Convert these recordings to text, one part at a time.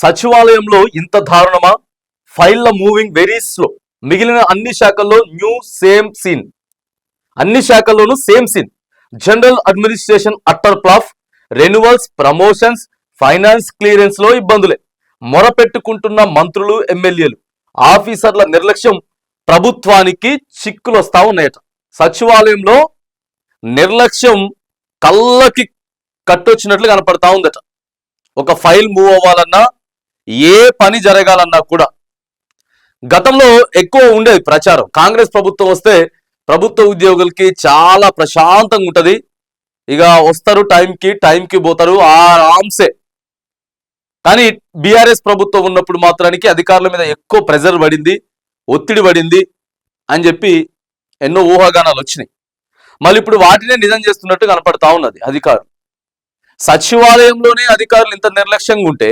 సచివాలయంలో ఇంత దారుణమా? ఫైళ్ళ మూవింగ్ వెరీ స్లో. మిగిలిన అన్ని శాఖల్లో న్యూ సేమ్ సీన్. అన్ని శాఖల్లోనూ same scene. General administration utter flop renewals promotions finance క్లియరెన్స్లో ఇబ్బందులే. మొరపెట్టుకుంటున్న మంత్రులు ఎమ్మెల్యేలు. ఆఫీసర్ల నిర్లక్ష్యం ప్రభుత్వానికి చిక్కులు వస్తా ఉన్నాయట. సచివాలయంలో నిర్లక్ష్యం కళ్ళకి కట్టొచ్చినట్లు కనపడతా ఉందట. ఒక ఫైల్ మూవ్ అవ్వాలన్నా ఏ పని జరగాలన్నా కూడా గతంలో ఎక్కువ ఉండేది ప్రచారం. కాంగ్రెస్ ప్రభుత్వం వస్తే ప్రభుత్వ ఉద్యోగులకి చాలా ప్రశాంతంగా ఉంటుంది. ఇక వస్తారు టైంకి టైంకి పోతారు ఆరామ్సే. కానీ బీఆర్ఎస్ ప్రభుత్వం ఉన్నప్పుడు మాత్రానికి అధికారుల మీద ఎక్కువ ప్రెజర్ పడింది ఒత్తిడి పడింది అని చెప్పి ఎన్నో ఊహాగానాలు వచ్చినాయి. మళ్ళీ ఇప్పుడు వాటినే నిజం చేస్తున్నట్టు కనపడతా ఉన్నది అధికారులు. సచివాలయంలోనే అధికారులు ఇంత నిర్లక్ష్యంగా ఉంటే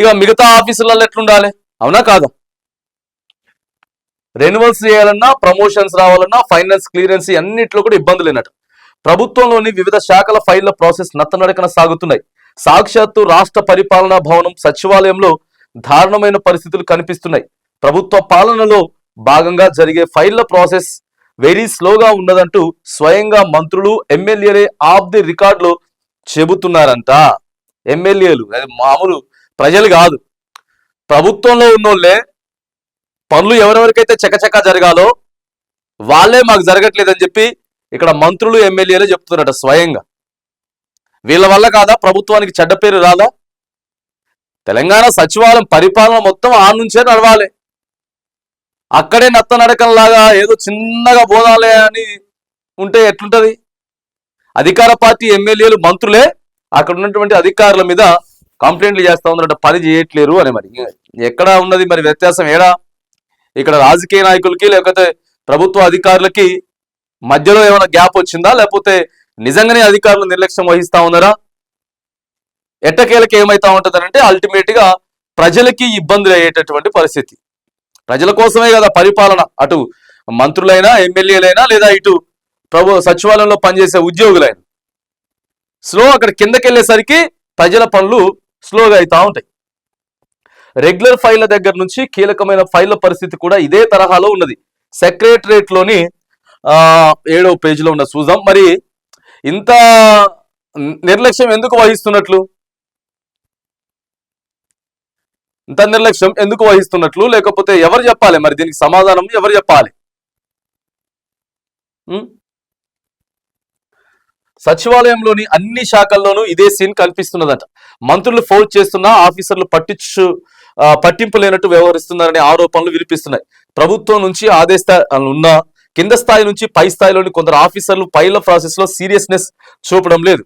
ఇక మిగతా ఆఫీసులలో ఎట్లుండాలి? అవునా కాదా? రెన్యువల్స్ చేయాలన్నా ప్రమోషన్స్ రావాలన్నా ఫైనాన్స్ క్లియరెన్స్ అన్నింటిలో కూడా ఇబ్బందులు లేనట్టు. ప్రభుత్వంలోని వివిధ శాఖల ఫైళ్ళ ప్రాసెస్ నత్తనడకన సాగుతున్నాయి. సాక్షాత్తు రాష్ట్ర పరిపాలనా భవనం సచివాలయంలో దారుణమైన పరిస్థితులు కనిపిస్తున్నాయి. ప్రభుత్వ పాలనలో భాగంగా జరిగే ఫైళ్ళ ప్రాసెస్ వెరీ స్లోగా ఉన్నదంటూ స్వయంగా మంత్రులు ఎమ్మెల్యేలే ఆఫ్ ది రికార్డులో చెబుతున్నారంట. ఎమ్మెల్యేలు అది మామూలు ప్రజలు కాదు. ప్రభుత్వంలో ఉన్నోళ్ళే పనులు ఎవరెవరికైతే చకచకా జరగాలో వాళ్ళే మాకు జరగట్లేదని చెప్పి ఇక్కడ మంత్రులు ఎమ్మెల్యేలే చెప్తున్నారట స్వయంగా. వీళ్ళ వల్ల కాదా? ప్రభుత్వానికి చెడ్డ పేరు రాదా? తెలంగాణ సచివాలయం పరిపాలన మొత్తం ఆ నుంచే నడవాలి. అక్కడే నత్త నడకంలాగా ఏదో చిన్నగా బోధాలే అని ఉంటే ఎట్లుంటది? అధికార పార్టీ ఎమ్మెల్యేలు మంత్రులే అక్కడ ఉన్నటువంటి అధికారుల మీద కంప్లైంట్లు చేస్తా ఉన్నారట పని చేయట్లేరు అని మరి. ఎక్కడ ఉన్నది మరి వ్యత్యాసం ఏడా? ఇక్కడ రాజకీయ నాయకులకి లేకపోతే ప్రభుత్వ అధికారులకి మధ్యలో ఏమైనా గ్యాప్ వచ్చిందా? లేకపోతే నిజంగానే అధికారులు నిర్లక్ష్యం వహిస్తా ఉన్నారా? ఎట్టకేలకి ఏమైతా ఉంటుందంటే అల్టిమేట్గా ప్రజలకి ఇబ్బందులు అయ్యేటటువంటి పరిస్థితి. ప్రజల కోసమే కదా పరిపాలన. అటు మంత్రులైనా ఎమ్మెల్యేలైనా లేదా ఇటు ప్రభు సచివాలయంలో పనిచేసే ఉద్యోగులైనా. స్లో అక్కడ కిందకి వెళ్ళేసరికి ప్రజల పనులు స్లోగా అవుతా ఉంటాయి. రెగ్యులర్ ఫైళ్ళ దగ్గర నుంచి కీలకమైన ఫైళ్ళ పరిస్థితి కూడా ఇదే తరహాలో ఉన్నది. సెక్రటరేట్లోని ఏడవ పేజీలో ఉన్న చూద్దాం మరి ఇంత నిర్లక్ష్యం ఎందుకు వహిస్తున్నట్లు? ఇంత నిర్లక్ష్యం ఎందుకు వహిస్తున్నట్లు? లేకపోతే ఎవరు చెప్పాలి? మరి దీనికి సమాధానం ఎవరు చెప్పాలి? సచివాలయంలోని అన్ని శాఖల్లోనూ ఇదే సీన్ కనిపిస్తున్నదట. మంత్రులు ఫోన్ చేస్తున్నా ఆఫీసర్లు పట్టించు పట్టింపు లేనట్టు వ్యవహరిస్తున్నారనే ఆరోపణలు వినిపిస్తున్నాయి. ప్రభుత్వం నుంచి ఆదేశాలు ఉన్నా కింద స్థాయి నుంచి పై స్థాయిలోని కొందరు ఆఫీసర్లు పైల ప్రాసెస్లో సీరియస్నెస్ చూపడం లేదు.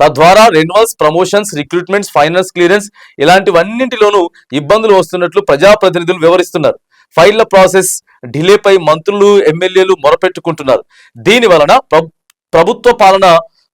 తద్వారా renewals promotions recruitments finance clearance ఇలాంటివన్నింటిలోనూ ఇబ్బందులు వస్తున్నట్లు ప్రజాప్రతినిధులు వివరిస్తున్నారు. ఫైళ్ళ ప్రాసెస్ డిలేపై మంత్రులు ఎమ్మెల్యేలు మొరపెట్టుకుంటున్నారు. దీని వలన ప్రభుత్వ పాలన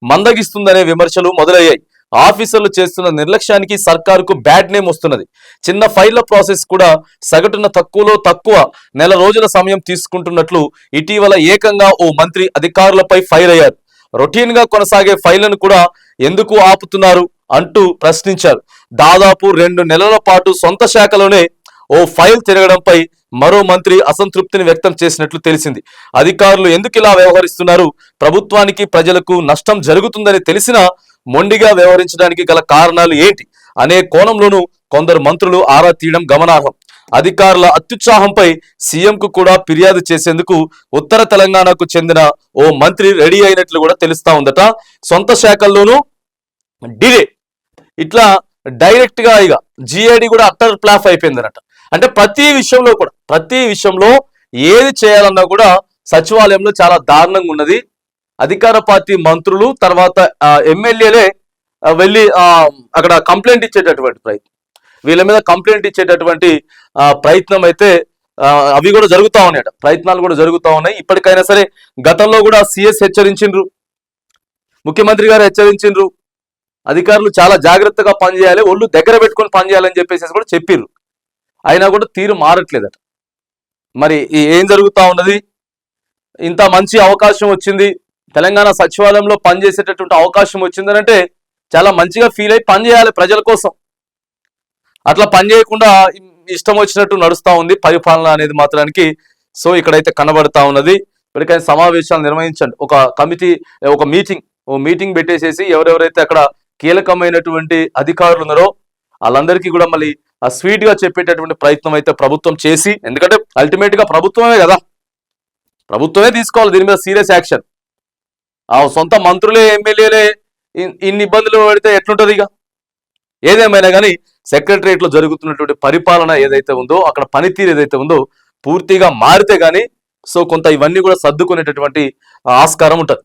మందగిస్తుందనే విమర్శలు మొదలయ్యాయి. ఆఫీసర్లు చేస్తున్న నిర్లక్ష్యానికి సర్కారుకు బ్యాడ్ నేమ్ వస్తున్నది. చిన్న ఫైళ్ళ ప్రాసెస్ కూడా సగటున తక్కువలో తక్కువ నెల రోజుల సమయం తీసుకుంటున్నట్లు ఇటీవల ఏకంగా ఓ మంత్రి అధికారులపై ఫైర్ అయ్యారు. రొటీన్గా కొనసాగే ఫైళ్ళను కూడా ఎందుకు ఆపుతున్నారు అంటూ ప్రశ్నించారు. దాదాపు రెండు నెలల పాటు సొంత శాఖలోనే ఓ ఫైల్ తిరగడంపై మరో మంత్రి అసంతృప్తిని వ్యక్తం చేసినట్లు తెలిసింది. అధికారులు ఎందుకు ఇలా వ్యవహరిస్తున్నారు? ప్రభుత్వానికి ప్రజలకు నష్టం జరుగుతుందని తెలిసినా మొండిగా వ్యవహరించడానికి గల కారణాలు ఏంటి? అనే కోణంలోనూ కొందరు మంత్రులు ఆరా తీయడం గమనార్హం. అధికారుల అత్యుత్సాహంపై సీఎంకు కూడా ఫిర్యాదు చేసేందుకు ఉత్తర తెలంగాణకు చెందిన ఓ మంత్రి రెడీ అయినట్లు కూడా తెలుస్తా ఉందట. సొంత శాఖల్లోనూ డిలే. ఇట్లా డైరెక్ట్గా ఇక జిఐడి కూడా అట్టర్ ప్లాఫ్ అయిపోయిందనట అంటే ప్రతి విషయంలో కూడా ప్రతి విషయంలో ఏది చేయాలన్నా కూడా సచివాలయంలో చాలా దారుణంగా ఉన్నది. అధికార పార్టీ మంత్రులు తర్వాత ఎమ్మెల్యేలే వెళ్ళి అక్కడ కంప్లైంట్ ఇచ్చేటటువంటి ప్రయత్నం. వీళ్ళ మీద కంప్లైంట్ ఇచ్చేటటువంటి ప్రయత్నం అయితే అవి కూడా జరుగుతా ఉన్నాయట. ప్రయత్నాలు కూడా జరుగుతా ఉన్నాయి. ఇప్పటికైనా సరే గతంలో కూడా సిఎస్ హెచ్చరించిండ్రు. ముఖ్యమంత్రి గారు హెచ్చరించిండ్రు. అధికారులు చాలా జాగ్రత్తగా పనిచేయాలి. ఒళ్ళు దగ్గర పెట్టుకొని పనిచేయాలని చెప్పేసి కూడా చెప్పిర్రు. అయినా కూడా తీరు మారట్లేదట. మరి ఏం జరుగుతూ ఉన్నది? ఇంత మంచి అవకాశం వచ్చింది. తెలంగాణ సచివాలయంలో పనిచేసేటటువంటి అవకాశం వచ్చిందనంటే చాలా మంచిగా ఫీల్ అయి పనిచేయాలి ప్రజల కోసం. అట్లా పని చేయకుండా ఇష్టం వచ్చినట్టు నడుస్తూ ఉంది పరిపాలన అనేది మాత్రానికి. సో ఇక్కడైతే కనబడతా ఉన్నది. ఇప్పటికైనా సమావేశాలు నిర్వహించండి. ఒక కమిటీ ఒక మీటింగ్ ఓ మీటింగ్ పెట్టేసేసి ఎవరెవరైతే అక్కడ కీలకమైనటువంటి అధికారులు ఉన్నారో వాళ్ళందరికీ కూడా మళ్ళీ ఆ స్వీట్గా చెప్పేటటువంటి ప్రయత్నం అయితే ప్రభుత్వం చేసి ఎందుకంటే అల్టిమేట్గా ప్రభుత్వమే కదా. ప్రభుత్వమే తీసుకోవాలి దీని మీద సీరియస్ యాక్షన్ ఆ సొంత మంత్రులే ఎమ్మెల్యేలే ఇన్ని ఇబ్బందులు పడితే ఎట్లుంటది ఇక? ఏదేమైనా కానీ సెక్రటరియట్లో జరుగుతున్నటువంటి పరిపాలన ఏదైతే ఉందో అక్కడ పనితీరు ఏదైతే ఉందో పూర్తిగా మారితే గానీ సో కొంత ఇవన్నీ కూడా సర్దుకునేటటువంటి ఆస్కారం ఉంటది.